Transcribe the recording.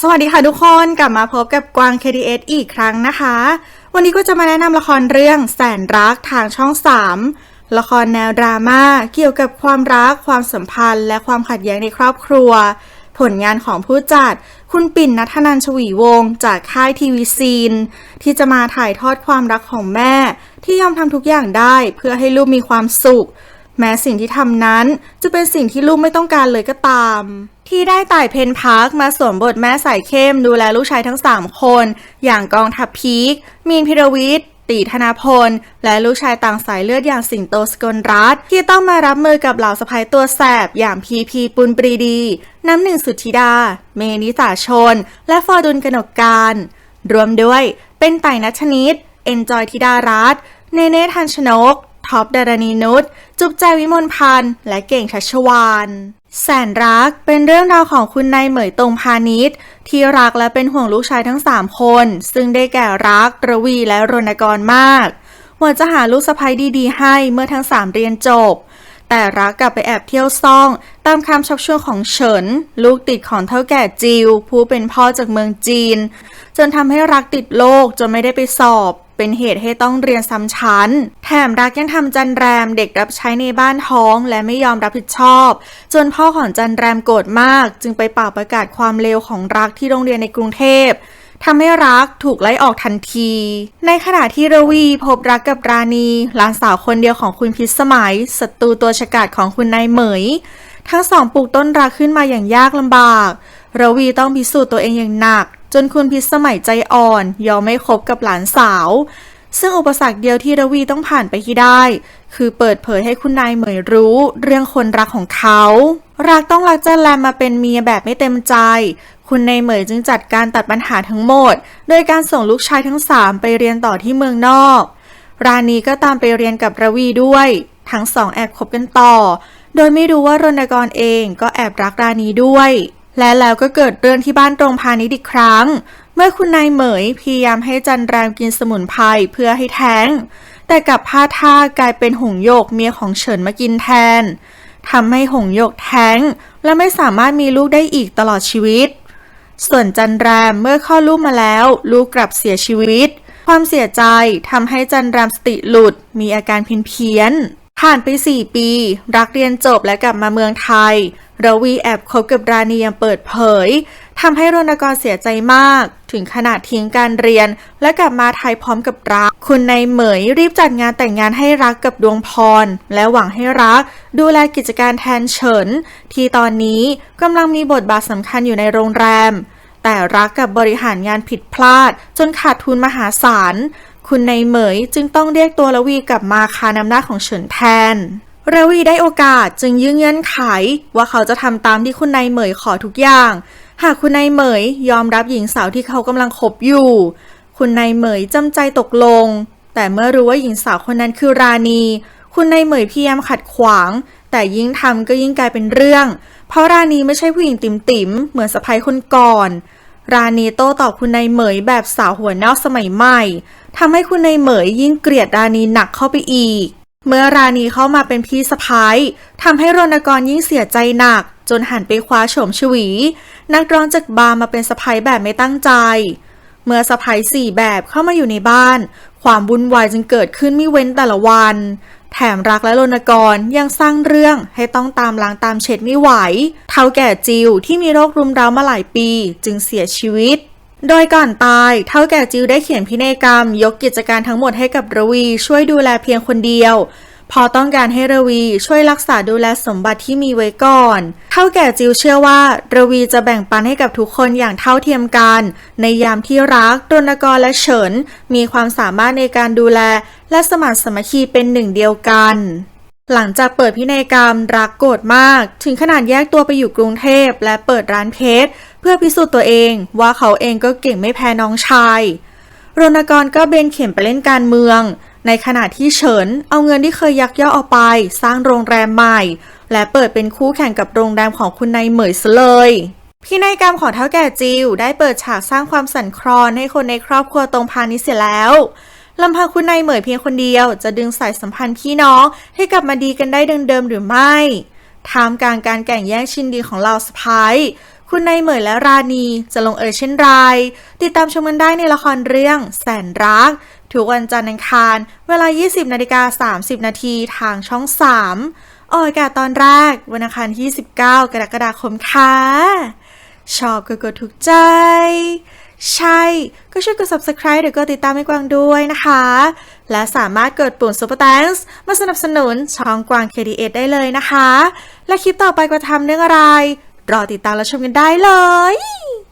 สวัสดีค่ะทุกคนกลับมาพบกับกวาง KDS อีกครั้งนะคะ วันนี้ก็จะมาแนะนำละครเรื่องแสนรักทางช่อง 3 ละครแนวดราม่าเกี่ยวกับความรัก ความสัมพันธ์ และความขัดแย้งในครอบครัว ผลงานของผู้จัด คุณปิ่นนัทนันชวีวงศ์จากค่ายทีวีซีน ที่จะมาถ่ายทอดความรักของแม่ ที่ยอมทำทุกอย่างได้เพื่อให้ลูกมีความสุข แม้สิ่งที่ทำนั้นจะเป็นสิ่งที่ลูกไม่ต้องการเลยก็ตาม ที่ได้ต่ายเพนพักมาสวมบทแม่สายเข้มดูแลลูกชายทั้ง 3 คน อย่างกองทัพพีค มีนพิรวิทย์ตีธนาพล และลูกชายต่างสายเลือดอย่างสิงโตสกลรัตที่ต้องมารับมือกับเหล่าสะพ้ายตัวแสบอย่างพีพีปุณปรีดี น้ำหนึ่งสุธิดา เมนิสาชน และฟอร์ดุลกนกการ รวมด้วยเป็นไต่นัชนิด เอนจอยธิดารัตเนเน่ทันชนก ท็อปดารณีนุชจุ๊บใจวิมลพันธ์และเก่งชัชวานแสนรักเป็นเรื่องราวของคุณนายเหมยตรงพาณิชย์ที่รักและเป็นห่วงลูกชายทั้ง 3 คน ซึ่งได้แก่รักระวีและรณกรมากหวังจะหาลูกสะใภ้ดีๆ ให้เมื่อทั้ง 3 เรียนจบ แต่รักกลับไปแอบเที่ยวซ่อง ตามคำชักชวนของเฉิน ลูกติดของเท่าแก่จิว ผู้เป็นพ่อจากเมืองจีน จนทำให้รักติดโลกจนไม่ได้ไปสอบ เป็นเหตุให้ต้องเรียนซ้ำชั้น แถมรักยังทำจันแรมเด็กรับใช้ในบ้านท้องและไม่ยอมรับผิดชอบ จนพ่อของจันแรมโกรธมาก จึงไปเป่าประกาศความเลวของรักที่โรงเรียนในกรุงเทพทำให้รักถูกไล่ออกทันที ในขณะที่ระวีพบรักกับราณีหลานสาวคนเดียวของคุณพิสมัยศัตรูตัวฉกาจของคุณนายเหมย ทั้งสองปลูกต้นรักขึ้นมาอย่างยากลำบาก ระวีต้องพิสูจน์ตัวเองอย่างหนัก จนคุณพิสมัยใจอ่อนยอมไม่คบกับหลานสาว ซึ่งอุปสรรคเดียวที่ระวีต้องผ่านไปที่ได้ คือเปิดเผยให้คุณนายเหมยรู้ เรื่องคนรักของเขา รักต้องรักจันแรมมาเป็นเมียแบบไม่เต็มใจ คุณนายเหมยจึงจัดการตัดปัญหาทั้งหมด โดยการส่งลูกชายทั้งสามไปเรียนต่อที่เมืองนอกราณีก็ตามไปเรียนกับระวีด้วย ทั้งสองแอบคบกันต่อ โดยไม่รู้ว่ารณกรเองก็แอบรักราณีด้วย และแล้วก็เกิดเรื่องที่บ้านตรงพาณิชย์อีกครั้ง เมื่อคุณนายเหมยพยายามให้จันแรมกินสมุนไพรเพื่อให้แท้ง แต่กลับพาท่ากลายเป็นหงโยกเมียของเฉินมากินแทนทำให้หงโยกแท้ง และไม่สามารถมีลูกได้อีกตลอดชีวิต ส่วนจันแรมเมื่อคลอลูกมาแล้ว ลูกกลับเสียชีวิต ความเสียใจทำให้จันแรมสติหลุด มีอาการเพี้ยนผ่านไป 4 ปี รักเรียนจบและกลับมาเมืองไทย ระวีแอบคบกับราณีย่างเปิดเผยทำให้รณกรเสียใจมาก ถึงขนาดทิ้งการเรียน และกลับมาไทยพร้อมกับรัก คุณในเหมยรีบจัดงานแต่งงานให้รักกับดวงพร และหวังให้รัก ดูแลกิจการแทนเฉิน ที่ตอนนี้กำลังมีบทบาทสำคัญอยู่ในโรงแรม แต่รักกับบริหารงานผิดพลาด จนขาดทุนมหาศาล คุณในเหมยจึงต้องเรียกตัวละวีกลับมาคานำหน้าของเฉินแทน ระวีได้โอกาสจึงยื่นเงื่อนไขว่าเขาจะทำตามที่คุณนายเหมยขอทุกอย่าง หากคุณนายเหมยยอมรับหญิงสาวที่เขากำลังคบอยู่ คุณนายเหมยจำใจตกลง แต่เมื่อรู้ว่าหญิงสาวคนนั้นคือราณี คุณนายเหมยพยายามขัดขวาง แต่ยิ่งทำก็ยิ่งกลายเป็นเรื่อง เพราะราณีไม่ใช่ผู้หญิงติ๋มๆเหมือนสะพ้ยคนก่อน ราณีโต้ตอบคุณนายเหมยแบบสาวหัวนอกสมัยใหม่ทำให้คุณนายเหมยยิ่งเกลียดราณีหนักเข้าไปอีก เมื่อราณีเข้ามาเป็นพี่สะพ้ายทำให้รณกรยิ่งเสียใจหนัก จนหันไปคว้าโฉมชวี นักร้องจากบาร์มาเป็นสะพ้ายแบบไม่ตั้งใจ เมื่อสะพ้ายสี่แบบเข้ามาอยู่ในบ้าน ความวุ่นวายจึงเกิดขึ้นไม่เว้นแต่ละวัน แถมรักและรณกรยังสร้างเรื่องให้ต้องตามล้างตามเช็ดไม่ไหว เท่าแก่จิวที่มีโรครุมเร้ามาหลายปีจึงเสียชีวิต โดยก่อนตาย เท่าแก่จิวได้เขียนพินัยกรรม ยกกิจการทั้งหมดให้กับระวีช่วยดูแลเพียงคนเดียว พอต้องการให้ระวีช่วยรักษาดูแลสมบัติที่มีไว้ก่อน เท่าแก่จิวเชื่อว่าระวีจะแบ่งปันให้กับทุกคนอย่างเท่าเทียมกัน ในยามที่รักรณกรและเฉิน มีความสามารถในการดูแล และสมานสมัคคีเป็นหนึ่งเดียวกัน หลังจากเปิดพินัยกรรมรักโกรธมาก ถึงขนาดแยกตัวไปอยู่กรุงเทพและเปิดร้านเพชรเพื่อพิสูจน์ตัวเองว่าเขาเองก็เก่งไม่แพ้น้องชายรณกรก็เบนเข็มไปเล่นการเมือง ในขณะที่เฉินเอาเงินที่เคยยักยอกเอาไป สร้างโรงแรมใหม่ และเปิดเป็นคู่แข่งกับโรงแรมของคุณนายเหมยซะเลยพินัยกรรมของเท่าแก่จิวได้เปิดฉากสร้างความสั่นคลอนให้คนในครอบครัวตรงพาณิชย์เสียแล้ว ลำพังคุณนายเหมยเพียงคนเดียวจะดึงสายสัมพันธ์พี่น้องให้กลับมาดีกันได้ดังเดิมหรือไม่ท่ามกลางการแก่งแย่งชิงดีของเราสะพ้ายคุณนายเหมยและราณีจะลงเอยเช่นไร ติดตามชมกันได้ในละครเรื่อง แสนรัก ทุกวันจันทร์อังคาร เวลา 20นาฬิกา30 นาทีทางช่อง 3 ออกอากาศตอนแรก วันอังคารที่ 19 กรกฎาคมค่ะ ชอบก็กดถูกใจ ใช่ ก็ช่วยกด subscribe หรือกดติดตามให้กวางด้วยนะคะ และสามารถกดปุ่ม super thanks มาสนับสนุนช่องกวาง KD8 ได้เลยนะคะ และคลิปต่อไปกวางทำเรื่องอะไร รอติดตามและชมกันได้เลย